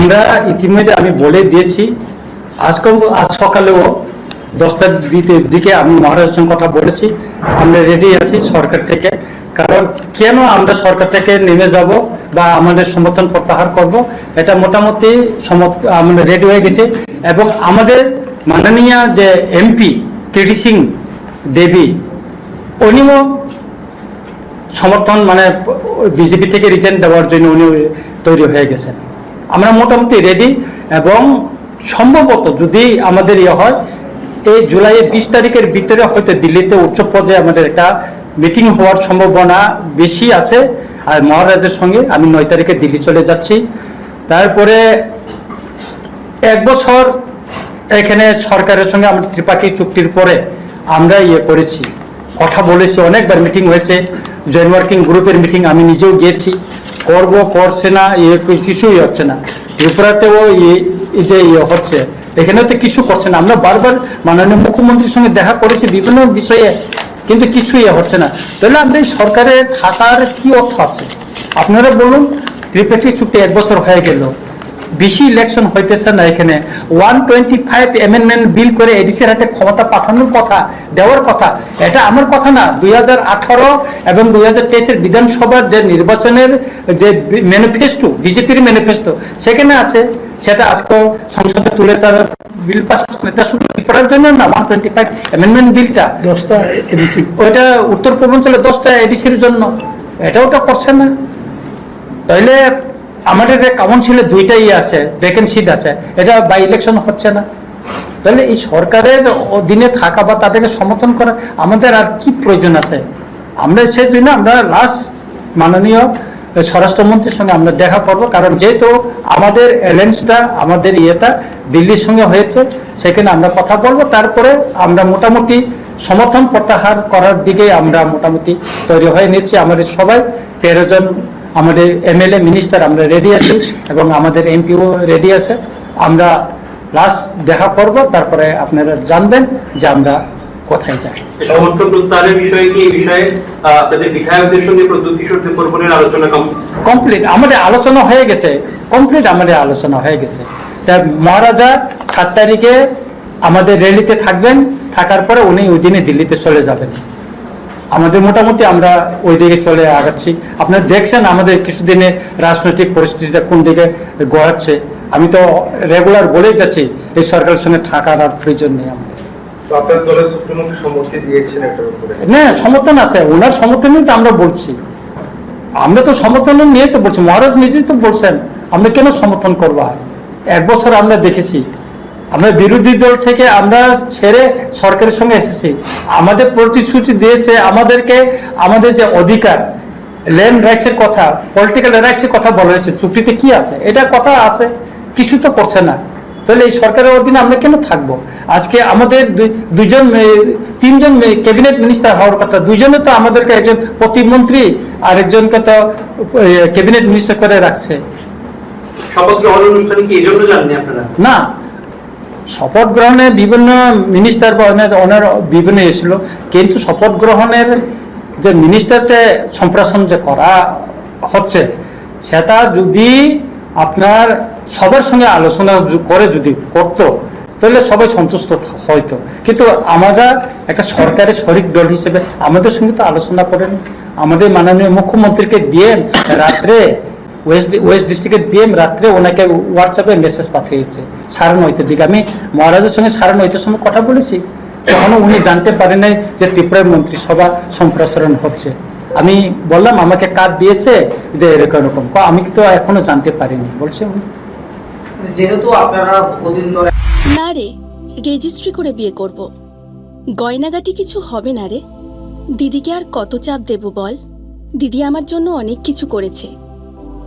আমরা ইতিমধ্যে আমি বলে দিয়েছি আজকে আজ সকালেও দশটার দিকে আমি সঙ্গে কথা বলেছি, আমরা রেডি আছি সরকার থেকে। কারণ কেন আমরা সরকার থেকে নেমে যাব বা আমাদের সমর্থন প্রত্যাহার করব, এটা মোটামুটি আমরা রেডি হয়ে গেছে। এবং আমাদের মাননীয় যে এমপি কৃষি সিং দেবী, উনিও সমর্থন মানে বিজেপি থেকে রিজেন্ট দেওয়ার জন্য উনি তৈরি হয়ে গেছেন। আমরা মোটামুটি রেডি এবং সম্ভবত যদি আমাদের ইয়ে হয়, এই জুলাইয়ের বিশ তারিখের ভিতরে হয়তো দিল্লিতে উচ্চ পর্যায়ে আমাদের একটা মিটিং হওয়ার সম্ভাবনা বেশি আছে। আর মহারাজের সঙ্গে আমি নয় তারিখে দিল্লি চলে যাচ্ছি। তারপরে এক বছর এখানে সরকারের সঙ্গে আমরা ত্রিপাক্ষী চুক্তির পরে আমরা ইয়ে করেছি, কথা বলেছি, অনেকবার মিটিং হয়েছে। জয়েন্ট ওয়ার্কিং গ্রুপের মিটিং আমি নিজেও গিয়েছি। করব, করছে না ইয়ে কিছুই হচ্ছে না। ত্রিপুরাতেও যে ইয়ে হচ্ছে এখানে তো কিছু করছে না। আমরা বারবার মাননীয় মুখ্যমন্ত্রীর সঙ্গে দেখা করেছি বিভিন্ন বিষয়ে, কিন্তু কিছুই হচ্ছে না। তাহলে আমাদের সরকারের থাকার কি অর্থ আছে? আপনারা বলুন ত্রিপাক্ষিক চুক্তি এক বছর হয়ে গেল। বেশি ইলেকশন হইতেছে না এখানে। One twenty five amendment bill করে এডিসির হাতে ক্ষমতা পাঠানোর কথা দেওয়ার কথা এটা আমার কথা না। দুই হাজার আঠারো এবং দুই হাজার তেইশের বিধানসভার যে নির্বাচনের যে ম্যানিফেস্টো বিজেপির ম্যানিফেস্টো সেখানে আছে। সেটা আজকে সংসদে তুলে তার বিল পাস এটা শুধু করার জন্য না ওয়ান টোয়েন্টি ফাইভ অ্যামেন্ডমেন্ট বিলটা দশটা এডিসি ওইটা উত্তর পূর্বাঞ্চলে দশটা এডিসির জন্য। এটাও তো করছে না। তাইলে আমাদের কাউন্সিলে দুইটাই আছে ভ্যাকেন্সি আছে। এটা বাই ইলেকশন হচ্ছে না। তাহলে এই সরকারের অধীনে থাকা বা তাদেরকে সমর্থন করা, আমাদের আর কি প্রয়োজন আছে? আমরা সেই জন্য আমরা লাস্ট মাননীয় স্বরাষ্ট্রমন্ত্রীর সঙ্গে আমরা দেখা করব, কারণ যেহেতু আমাদের অ্যালেন্সটা আমাদের ইয়েটা দিল্লির সঙ্গে হয়েছে, সেখানে আমরা কথা বলব। তারপরে আমরা মোটামুটি সমর্থন প্রত্যাহার করার দিকে আমরা মোটামুটি তৈরি হয়ে নিচ্ছি। আমাদের সবাই তেরো জন আমাদের এমএলএ মিনিস্টার আমরা রেডি আছি এবং আমাদের এমপিও রেডি আছে। আমরা লাস্ট দেখা করব তারপরে আপনারা জানবেন যে আমরা কোথায় যাই। সমর্থন প্রত্যাহারের বিষয়ে কি এই বিষয়ে আপনাদের বিধায়কদের সঙ্গে প্রদ্যুৎ কিশোর দেববর্মনের আলোচনা কমপ্লিট আমাদের আলোচনা হয়ে গেছে। কমপ্লিট আমাদের আলোচনা হয়ে গেছে। তা মহারাজা সাত তারিখে আমাদের র্যালিতে থাকবেন থাকার পরে উনি ওই দিনে দিল্লিতে চলে যাবেন। আমাদের মোটামুটি আমরা ওই দিকে চলে আগাচ্ছি। আপনারা দেখছেন আমাদের কিছুদিনে রাজনৈতিক পরিস্থিতিটা কোন দিকে গড়াচ্ছে। আমি তো রেগুলার বলেই যাচ্ছি এই সরকারের সঙ্গে থাকার আর প্রয়োজন নেই আমাদের। না সমর্থন আছে ওনার সমর্থনই তো আমরা বলছি। আমরা তো সমর্থন নিয়ে তো বলছি মহারাজ নিজেই তো বলছেন আমরা কেন সমর্থন করব? এক বছর আমরা দেখেছি আমরা বিরোধী দল থেকে আমরা ছেড়ে সরকারের সঙ্গে এসেছি। আমাদের প্রতিশ্রুতি দিয়েছে আমাদেরকে আমাদের যে অধিকার ল্যান্ড রাইটসের কথা পলিটিক্যাল রাইটসের কথা বলা হয়েছে চুক্তিতে কি আছে? এটা কথা আছে কিছু তো করছে না। তাহলে এই সরকারের অধীনে আমরা কেন থাকব? আজকে আমাদের দুইজন তিনজন ক্যাবিনেট মিনিস্টার হওয়ার কথা দুইজনে তো আমাদেরকে একজন প্রতিমন্ত্রী আর একজনকে তো ক্যাবিনেট মিনিস্টার করে রাখছে। শপথ গ্রহণ অনুষ্ঠানে কি জাননি আপনারা? না। শপথ গ্রহণে বিভিন্ন মিনিস্টার বা ওনার বিভিন্ন এসেছিল। কিন্তু শপথ গ্রহণের যে মিনিস্টারকে সম্প্রসারণ যে করা হচ্ছে, সেটা যদি আপনার সবার সঙ্গে আলোচনা করে যদি করতো, তাহলে সবাই সন্তুষ্ট হয়তো। কিন্তু আমরা একটা সরকারি শরিক দল হিসেবে আমাদের সঙ্গে তো আলোচনা করেন। আমাদের মাননীয় মুখ্যমন্ত্রীকে দিয়ে রাত্রে ওয়েস্ট ওয়েস্ট ডিস্ট্রিক্টের ডিএম রাত্রে ওনাকে হোয়াটসঅ্যাপে মেসেজ পাঠিয়েছে। সাড়ে নয়টার দিকে। আমি মহারাজের সঙ্গে সাড়ে নয়টার সময় কথা বলেছি। তখনও উনি জানতে পারেন নাই যে ত্রিপুরার মন্ত্রিসভা সম্প্রসারণ হচ্ছে। আমি বললাম আমাকে কার্ড দিয়েছে যে এরকম এরকম। আমি তো এখনও জানতে পারিনি। বলছে উনি। যেহেতু আপনারা না রে রেজিস্ট্রি করে বিয়ে করব। গয়নাগাটি কিছু হবে না রে। দিদিকে আর কত চাপ দেব বল? দিদি আমার জন্য অনেক কিছু করেছে।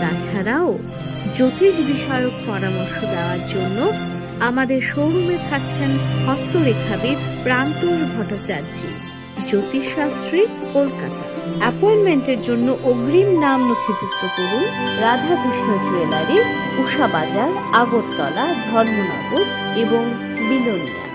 তাছাড়াও জ্যোতিষ বিষয়ক পরামর্শ দেওয়ার জন্য আমাদের শোরুমে থাকছেন হস্তরেখাবিদ প্রান্তর ভট্টাচার্য, জ্যোতিষশাস্ত্রী কলকাতা। অ্যাপয়েন্টমেন্টের জন্য অগ্রিম নাম নথিভুক্ত করুন রাধাকৃষ্ণ জুয়েলারি, উষা বাজার, আগরতলা, ধর্মনগর এবং বিলোনিয়া।